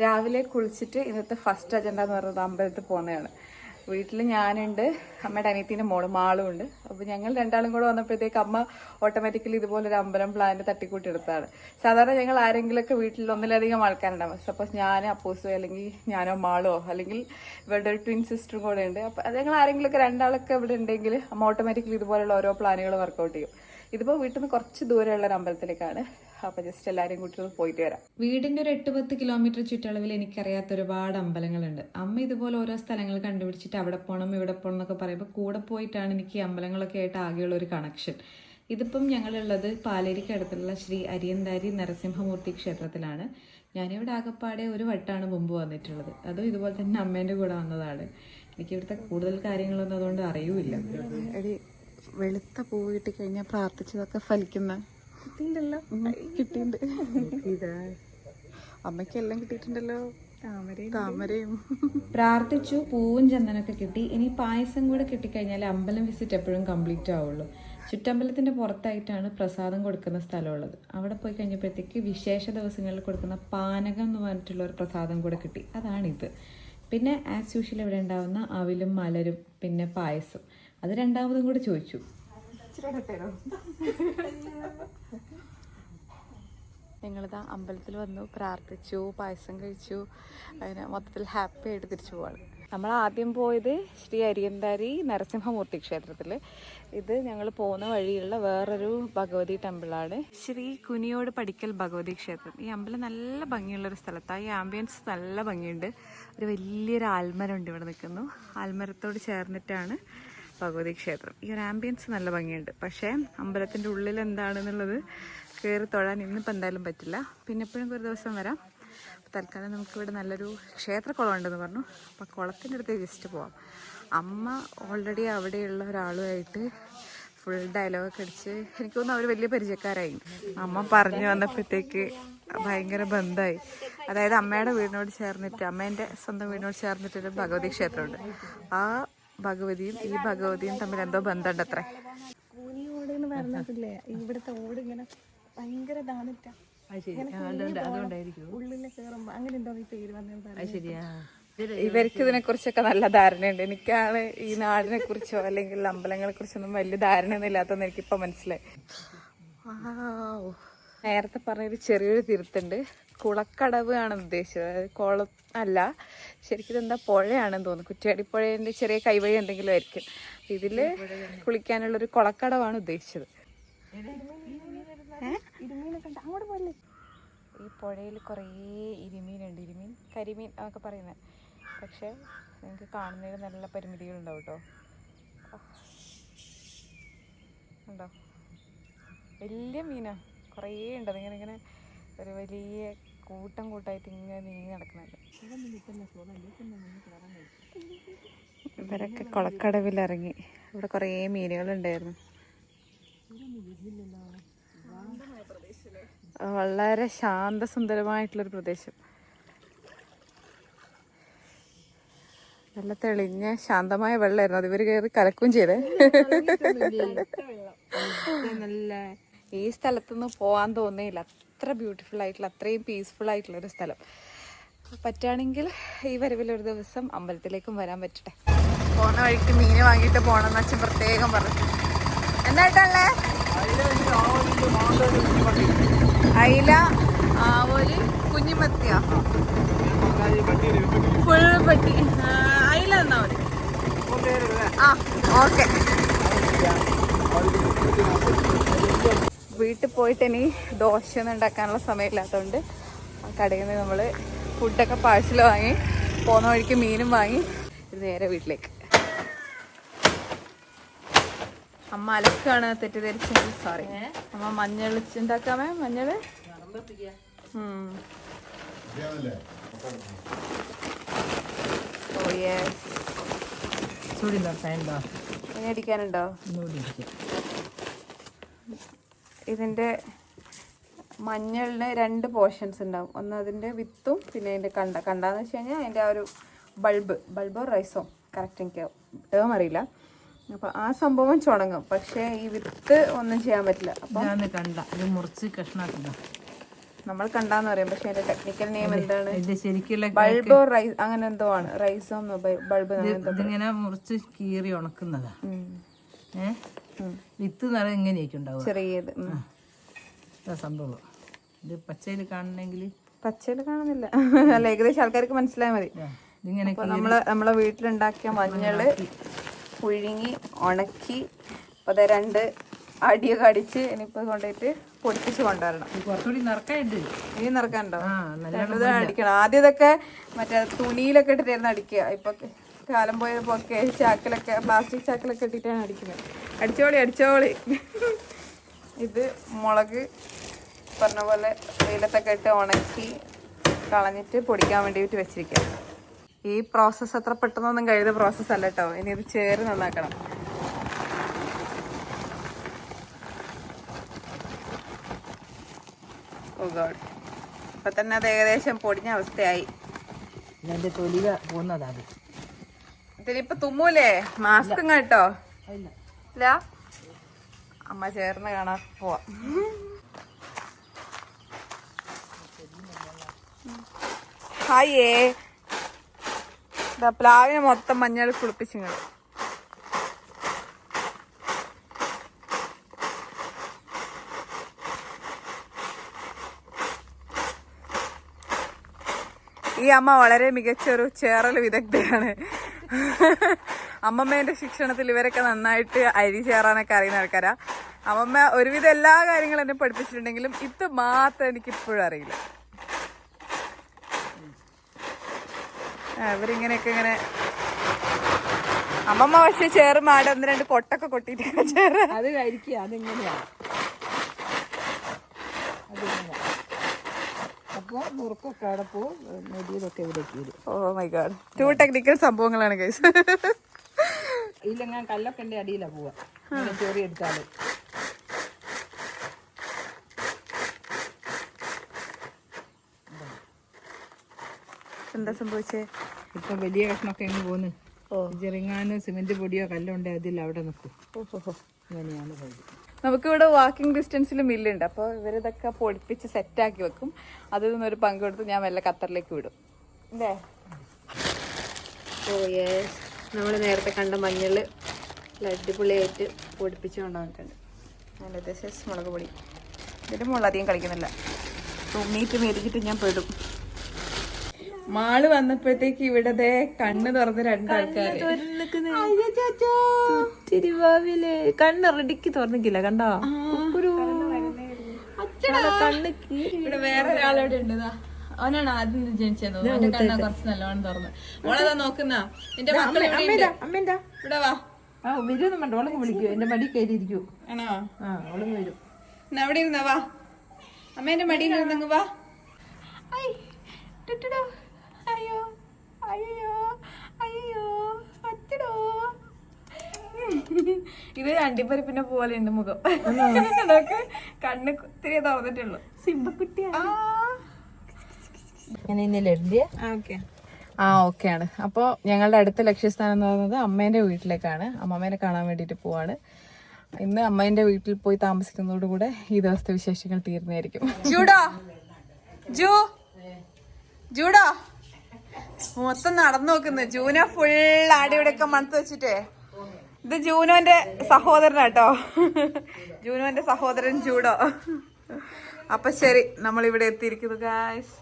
രാവിലെ കുളിച്ചിട്ട് ഇന്നത്തെ ഫസ്റ്റ് അജണ്ട എന്ന് പറയുന്നത് അമ്പലത്തിൽ പോകുന്നതാണ്. വീട്ടിൽ ഞാനുണ്ട് അമ്മയുടെ അനിയത്തിന്റെ മോൾ മാളും ഉണ്ട്. അപ്പോൾ ഞങ്ങൾ രണ്ടാളും കൂടെ വന്നപ്പോഴത്തേക്ക് അമ്മ ഓട്ടോമാറ്റിക്കലി ഇതുപോലെ ഒരു അമ്പലം പ്ലാന്റ് തട്ടിക്കൂട്ടി എടുത്താണ് സാധാരണ ഞങ്ങൾ ആരെങ്കിലുമൊക്കെ വീട്ടിൽ ഒന്നിലധികം ആൾക്കാരുണ്ടാവും. സപ്പോസ് ഞാൻ അപ്പോസോ അല്ലെങ്കിൽ ഞാനോ മാളോ അല്ലെങ്കിൽ ഇവരുടെ ഒരു ട്വിൻ സിസ്റ്ററും കൂടെ ഉണ്ട്. അപ്പോൾ ഞങ്ങൾ ആരെങ്കിലുമൊക്കെ രണ്ടാളൊക്കെ ഇവിടെ ഉണ്ടെങ്കിൽ അമ്മ ഓട്ടോമാറ്റിക്കലി ഇതുപോലുള്ള ഓരോ പ്ലാനുകൾ വർക്കൗട്ട് ചെയ്യും. ഇതിപ്പോൾ വീട്ടിൽ നിന്ന് കുറച്ച് ദൂരെയുള്ള അമ്പലത്തിലേക്കാണ്. അപ്പോൾ ജസ്റ്റ് എല്ലാരും കൂട്ടി ഒന്ന് പോയിട്ട് വരാം. വീടിന്റെ ഒരു എട്ട് പത്ത് കിലോമീറ്റർ ചുറ്റളവിൽ എനിക്കറിയാത്ത ഒരുപാട് അമ്പലങ്ങളുണ്ട്. അമ്മ ഇതുപോലെ ഓരോ സ്ഥലങ്ങൾ കണ്ടുപിടിച്ചിട്ട് അവിടെ പോകണം ഇവിടെ പോകണം എന്നൊക്കെ പറയുമ്പോൾ കൂടെ പോയിട്ടാണ് എനിക്ക് ഈ അമ്പലങ്ങളൊക്കെ ആയിട്ട് ആകെയുള്ള ഒരു കണക്ഷൻ ഇതിപ്പം ഞങ്ങളുള്ളത് പാലേരിക്ക് അടുത്തുള്ള ശ്രീ അരിയന്താരി നരസിംഹമൂർത്തി ക്ഷേത്രത്തിലാണ്. ഞാനിവിടെ ആകപ്പാടെ ഒരു വട്ടാണ് മുമ്പ് വന്നിട്ടുള്ളത്. അതും ഇതുപോലെ തന്നെ അമ്മേന്റെ കൂടെ വന്നതാണ്. എനിക്ക് ഇവിടുത്തെ കൂടുതൽ കാര്യങ്ങളൊന്നും അതുകൊണ്ട് അറിയൂല്ല. എടി വെളുത്ത പൂവ് കിട്ടിക്കഴിഞ്ഞാൽ പ്രാർത്ഥിച്ചതൊക്കെ ഫലിക്കുന്ന കിട്ടിയിട്ടുണ്ടല്ലോ കിട്ടിയിട്ടുണ്ട് അമ്മയ്ക്കെല്ലാം കിട്ടിയിട്ടുണ്ടല്ലോ. താമരയും താമരയും. പ്രാർത്ഥിച്ചു പൂവും ചന്ദനൊക്കെ കിട്ടി. ഇനി പായസം കൂടെ കിട്ടിക്കഴിഞ്ഞാൽ അമ്പലം വിസിറ്റ് എപ്പോഴും കംപ്ലീറ്റ് ആവുള്ളൂ. ചുറ്റമ്പലത്തിന്റെ പുറത്തായിട്ടാണ് പ്രസാദം കൊടുക്കുന്ന സ്ഥലമുള്ളത്. അവിടെ പോയി കഴിഞ്ഞപ്പോഴത്തേക്ക് വിശേഷ ദിവസങ്ങളിൽ കൊടുക്കുന്ന പാനകം എന്ന് പറഞ്ഞിട്ടുള്ള ഒരു പ്രസാദം കൂടെ കിട്ടി. അതാണിത്. പിന്നെ ആസ് യൂഷ്വൽ ഇവിടെ ഉണ്ടാവുന്ന അവിലും മലരും പിന്നെ പായസം. അത് രണ്ടാമതും കൂടെ ചോദിച്ചു. ഞങ്ങളിതാ അമ്പലത്തിൽ വന്നു പ്രാർത്ഥിച്ചു പായസം കഴിച്ചു അങ്ങനെ മൊത്തത്തിൽ ഹാപ്പി ആയിട്ട് തിരിച്ചു പോവാണ് നമ്മൾ ആദ്യം പോയത് ശ്രീ അരിയന്താരി നരസിംഹമൂർത്തി ക്ഷേത്രത്തിൽ ഇത് ഞങ്ങൾ പോകുന്ന വഴിയുള്ള വേറൊരു ഭഗവതി ടെമ്പിളാണ് ശ്രീ കുനിയോട് പടിക്കൽ ഭഗവതി ക്ഷേത്രം ഈ അമ്പലം നല്ല ഭംഗിയുള്ളൊരു സ്ഥലത്താണ് ഈ ആംബിയൻസ് നല്ല ഭംഗിയുണ്ട് ഒരു വലിയൊരു ആൽമരം ഉണ്ട് ഇവിടെ നിൽക്കുന്നു ആൽമരത്തോട് ചേർന്നിട്ടാണ് ഭഗവതി ക്ഷേത്രം ഈ ഒരു ആംബിയൻസ് നല്ല ഭംഗിയുണ്ട്. പക്ഷേ അമ്പലത്തിന്റെ ഉള്ളിൽ എന്താണെന്നുള്ളത് കയറി തൊഴാൻ ഇന്നിപ്പോൾ എന്തായാലും പറ്റില്ല. പിന്നെ എപ്പോഴും ഒരു ദിവസം വരാം. തൽക്കാലം നമുക്കിവിടെ നല്ലൊരു ക്ഷേത്രക്കുളം ഉണ്ടെന്ന് പറഞ്ഞു. അപ്പോൾ കുളത്തിന്റെ അടുത്ത് ജസ്റ്റ് പോവാം. അമ്മ ഓൾറെഡി അവിടെയുള്ള ഒരാളുമായിട്ട് ഫുൾ ഡയലോഗൊക്കെ അടിച്ച് എനിക്ക് തോന്നുന്നു അവർ വലിയ പരിചയക്കാരായി. അമ്മ പറഞ്ഞു വന്നപ്പോഴത്തേക്ക് ഭയങ്കര ബന്ധമായി അതായത് അമ്മയുടെ വീടിനോട് ചേർന്നിട്ട് അമ്മേന്റെ സ്വന്തം വീടിനോട് ചേർന്നിട്ടൊരു ഭഗവതി ക്ഷേത്രമുണ്ട്. ആ ഭഗവതിയും ഈ ഭഗവതിയും തമ്മിൽ എന്തോ ബന്ധമുണ്ട് അത്ര കൂനിയോട് എന്ന് പറഞ്ഞതില്ലേ ഇവിടുത്തെ ഓട് ഇങ്ങനെ ഭയങ്കര ഇവർക്ക് ഇതിനെ കുറിച്ചൊക്കെ നല്ല ധാരണയുണ്ട്. എനിക്കാണ് ഈ നാടിനെ കുറിച്ചോ അല്ലെങ്കിൽ അമ്പലങ്ങളെ കുറിച്ചൊന്നും വലിയ ധാരണയൊന്നും ഇല്ലാത്തതെന്ന് എനിക്കിപ്പോ മനസ്സിലായി. നേരത്തെ പറഞ്ഞൊരു ചെറിയൊരു തിരുത്തുണ്ട്. കുളക്കടവ് ആണ് ഉദ്ദേശിച്ചത്. അതായത് കുളം അല്ല ശരിക്കും ഇതെന്താ പുഴയാണെന്ന് തോന്നുന്നു. കുറ്റ്യാടി പുഴേന്റെ ചെറിയ കൈവഴി എന്തെങ്കിലും ആയിരിക്കും. ഇതിൽ കുളിക്കാനുള്ളൊരു കുളക്കടവാണ് ഉദ്ദേശിച്ചത്. ഈ പുഴയിൽ കുറേ ഇരുമീനുണ്ട്. ഇരുമീൻ കരിമീൻ എന്നൊക്കെ പറയുന്നത്. പക്ഷേ നിങ്ങൾക്ക് കാണുന്നതിന് നല്ല പരിമിതികളുണ്ടാവും കേട്ടോ ഉണ്ടോ? വലിയ മീനാ. കുറേ ഉണ്ട്. അതിങ്ങനെ ഇങ്ങനെ ഒരു വലിയ കൂട്ടം കൂട്ടായിട്ട് ഇങ്ങനെ നീങ്ങി നടക്കുന്നത് ഇവരൊക്കെ കുളക്കടവിൽ ഇറങ്ങി ഇവിടെ കുറേ മീനുകളുണ്ടായിരുന്നു. വളരെ ശാന്തസുന്ദരമായിട്ടുള്ളൊരു പ്രദേശം. നല്ല തെളിഞ്ഞ ശാന്തമായ വെള്ളമായിരുന്നു. അത് ഇവർ കയറി കലക്കുകയും ചെയ്തേ. ഈ സ്ഥലത്തുനിന്ന് പോകാൻ തോന്നിയില്ല. അത്ര ബ്യൂട്ടിഫുൾ ആയിട്ടുള്ള അത്രയും പീസ്ഫുൾ ആയിട്ടുള്ള ഒരു സ്ഥലം. പറ്റുകയാണെങ്കിൽ ഈ വരവിലൊരു ദിവസം അമ്പലത്തിലേക്കും വരാൻ പറ്റട്ടെ. പോകുന്ന വഴിക്ക് മീൻ വാങ്ങിയിട്ട് പോകണം എന്ന് വെച്ചാൽ പ്രത്യേകം പറഞ്ഞു. എന്നായിട്ടല്ലേ അയില ആവോലി കുഞ്ഞിമത്തിയ? ഫുൾ പട്ടി. അയില എന്നാ ആ ഓക്കെ വീട്ടിൽ പോയിട്ട് ഇനി ദോശ ഒന്നും ഉണ്ടാക്കാനുള്ള സമയമില്ലാത്തതുകൊണ്ട് ആ കടയിൽ നിന്ന് നമ്മൾ ഫുഡൊക്കെ പാഴ്സൽ വാങ്ങി പോകുന്ന വഴിക്ക് മീനും വാങ്ങി ഇത് നേരെ വീട്ടിലേക്ക്. അമ്മ അലക്കാണ് തെറ്റിദ്ധരിച്ച സോറി അമ്മ മഞ്ഞൾ ഉണ്ടാക്കാമേ മഞ്ഞൾ ചൂടിന്താ ഫാൻ യെസ് ഇനി അടിക്കാനുണ്ടോ? ഇതിന്റെ മഞ്ഞളിന് രണ്ട് പോർഷൻസ് ഉണ്ടാവും. ഒന്ന് അതിന്റെ വിത്തും പിന്നെ അതിന്റെ കണ്ട. കണ്ടാന്ന് വെച്ച് കഴിഞ്ഞാൽ അതിന്റെ ആ ഒരു ബൾബ് ബൾബോ റൈസോ കറക്റ്റ് എനിക്ക് ടേം അറിയില്ല. അപ്പോൾ ആ സംഭവം ചുണങ്ങും. പക്ഷേ ഈ വിത്ത് ഒന്നും ചെയ്യാൻ പറ്റില്ല. അപ്പം കണ്ട. ഇത് മുറിച്ച് കഷ്ണാക്കുന്ന. നമ്മൾ കണ്ടാന്ന് പറയും. പക്ഷെ അതിന്റെ ടെക്നിക്കൽ നെയിം എന്താണ്? ശരിക്കുള്ള ബൾബോ റൈസ് അങ്ങനെ എന്തോ ആണ്. റൈസോ ബൾബ് ഇതിങ്ങനെ മുറിച്ച് കീറി ഉണക്കുന്നതാ. ഏ? വിത്ത് നിറയെ ഇങ്ങനെയൊക്കെ ഉണ്ടാവും ചെറിയത്. ഇതാ സംഭവം. ഇത് പച്ചയിൽ കാണണമെങ്കിൽ പച്ചയിൽ കാണുന്നില്ല. അല്ല ഏകദേശം ആൾക്കാർക്ക് മനസ്സിലായാൽ മതി. ഇതിങ്ങനെ നമ്മൾ നമ്മളെ വീട്ടിലുണ്ടാക്കിയ മഞ്ഞൾ പുഴുങ്ങി ഉണക്കി അത് രണ്ട് അടിയൊക്കെ അടിച്ച് ഇനിയിപ്പോ കൊണ്ടുപോയിട്ട് പൊടിപ്പിച്ച് കൊണ്ടുവരണം. കുറച്ചുകൂടി നിറക്കാനുണ്ട്. ഇനി അടിക്കണം. ആദ്യം ഇതൊക്കെ മറ്റേ തുണിയിലൊക്കെ ഇട്ടിട്ടായിരുന്നു അടിക്കുക. ഇപ്പൊ കാലം പോയപ്പോ ഒക്കെ ചാക്കിലൊക്കെ പ്ലാസ്റ്റിക് ചാക്കിലൊക്കെ ഇട്ടിട്ടാണ് അടിക്കുന്നത്. അടിച്ചോളി അടിച്ചോളി. ഇത് മുളക് പറഞ്ഞ പോലെ വെയിലത്തൊക്കെ ഇട്ട് ഉണക്കി കളഞ്ഞിട്ട് പൊടിക്കാൻ വേണ്ടിയിട്ട് വെച്ചിരിക്കാം ഈ പ്രോസസ്സ് അത്ര പെട്ടെന്നൊന്നും കഴിയുന്ന പ്രോസസ്സ് അല്ല കേട്ടോ ഇനി ഇത് ചേറ് നന്നാക്കണം. ഓ ഗോഡ് ഇപ്പൊ തന്നെ അത് ഏകദേശം പൊടിഞ്ഞ അവസ്ഥയായി. ഇതിന്റെ തൊലിക ഇതിലിപ്പോ തുമ്മൂലേ? മാസ്കും കേട്ടോ ഇല്ല അമ്മ ചേർന്ന് കാണാൻ പോവാ. ഹായേ. പ്ലാവിനെ മൊത്തം മഞ്ഞൾ കുളിപ്പിച്ചിങ്ങൾ ഈ അമ്മ വളരെ മികച്ച ഒരു ചേറൽ വിദഗ്ധയാണ്. അമ്മമ്മേന്റെ ശിക്ഷണത്തിൽ ഇവരൊക്കെ നന്നായിട്ട് അരി ചേറാനൊക്കെ അറിയുന്ന ആൾക്കാരാ. അമ്മമ്മ ഒരുവിധം എല്ലാ കാര്യങ്ങളും എന്നെ പഠിപ്പിച്ചിട്ടുണ്ടെങ്കിലും ഇത് മാത്രം എനിക്ക് ഇപ്പോഴും അറിയില്ല ഇവരിങ്ങനെയൊക്കെ ഇങ്ങനെ അമ്മമ്മ പക്ഷെ ചേറ് മാടി ഒന്ന് രണ്ട് കൊട്ടൊക്കെ കൊട്ടിട്ട് ചേറ്. അത് കഴിക്കുക അതിങ്ങനെയാ? അതിങ്ങനെ അപ്പോൾ മുറുക്കൊക്കെ ഇവിടെ oh my god too technical സംഭവങ്ങളാണ് ഗൈസ് ഇതിലെങ്ങാൻ കല്ലൊക്കെ എന്റെ അടിയിലാണ് പോവാ ചോറി എടുത്താൽ എന്താ സംഭവിച്ചേ? ഇപ്പൊ വലിയ കഷ്ണമൊക്കെ എങ്ങ് പോന്ന്. ചെറുങ്ങാനും സിമെന്റ് പൊടിയോ കല്ലോ ഉണ്ടെങ്കിൽ അതിൽ അവിടെ നിൽക്കും. അങ്ങനെയാണ് പോയത്. നമുക്കിവിടെ വാക്കിംഗ് ഡിസ്റ്റൻസിൽ മില്ലുണ്ട് അപ്പോൾ ഇവരിതൊക്കെ പൊടിപ്പിച്ച് സെറ്റാക്കി വെക്കും. അതിൽ നിന്നൊരു പങ്കെടുത്ത് ഞാൻ വല്ല ഖത്തറിലേക്ക് വിടും. അല്ലേ? ഓ യെസ് നമ്മൾ നേരത്തെ കണ്ട മഞ്ഞൾ അടിപൊളിയായിട്ട് പൊടിപ്പിച്ച് കൊണ്ടുവന്നിട്ടുണ്ട് നല്ല അത്യാവശ്യം മുളക് പൊടി. ഇതിന്റെ മുളക് അധികം കളിക്കുന്നില്ല. തുമ്മിയിട്ട് മേടിച്ചിട്ട് ഞാൻ പെടും. മാൾ വന്നപ്പോഴത്തേക്ക് ഇവിടെ ദേ കണ്ണ് തുറന്ന് രണ്ടാൾക്കാര്. കണ്ണ് റെഡിക്ക് തുറന്നിക്കില്ല കണ്ടോ? കണ്ണ് ഇവിടെ വേറെ ഒരാളോടെ ഉണ്ട് ദാ. അവനാണ് ആദ്യം ജനിച്ചത്. അവന്റെ കണ്ണ കുറച്ച് നല്ലോണം തുറന്ന്. മോളെതാ നോക്കുന്ന? എന്റെ ഇവിടെ വാ. ആ വരുമെന്നും വേണ്ട. ഓളങ്ങ് വിളിക്കൂ. എന്റെ മടി കയറിയിരിക്കൂ. ആണോ? ആ ഓളങ്ങ് വരും. അവിടെ ഇരുന്നാ വാ. അമ്മേന്റെ മടിയിൽ ഇരുന്നങ്ങ് വാ. അയ്യോ അയ്യോ അയ്യോ അച്ചടോ ഇത് അണ്ടിപ്പരിപ്പിന്റെ പോലെ ഉണ്ട് മുഖം. നോക്ക് കണ്ണ് ഇത്തിരി തുറന്നിട്ടുള്ളൂ. സിംബക്കുട്ടിയാ. ആ ഓക്കെ. ആണ്. അപ്പോൾ ഞങ്ങളുടെ അടുത്ത ലക്ഷ്യസ്ഥാനം എന്ന് പറയുന്നത് അമ്മേന്റെ വീട്ടിലേക്കാണ്. അമ്മമ്മേനെ കാണാൻ വേണ്ടിയിട്ട് പോവാണ്. ഇന്ന് അമ്മേന്റെ വീട്ടിൽ പോയി താമസിക്കുന്നതോടുകൂടെ ഈ ദിവസത്തെ വിശേഷങ്ങൾ തീർന്നായിരിക്കും ജൂഡോ? ജൂ? ജൂഡോ? മൊത്തം നടന്നു നോക്കുന്നു. ജൂന ഫുൾ ആടി ഇവിടെയൊക്കെ മണത്ത് വെച്ചിട്ടേ. ഇത് ജൂനോന്റെ സഹോദരനാട്ടോ. ജൂനോന്റെ സഹോദരൻ ജൂഡോ. അപ്പൊ ശരി നമ്മൾ ഇവിടെ എത്തിയിരിക്കുന്നു ഗായ്സ്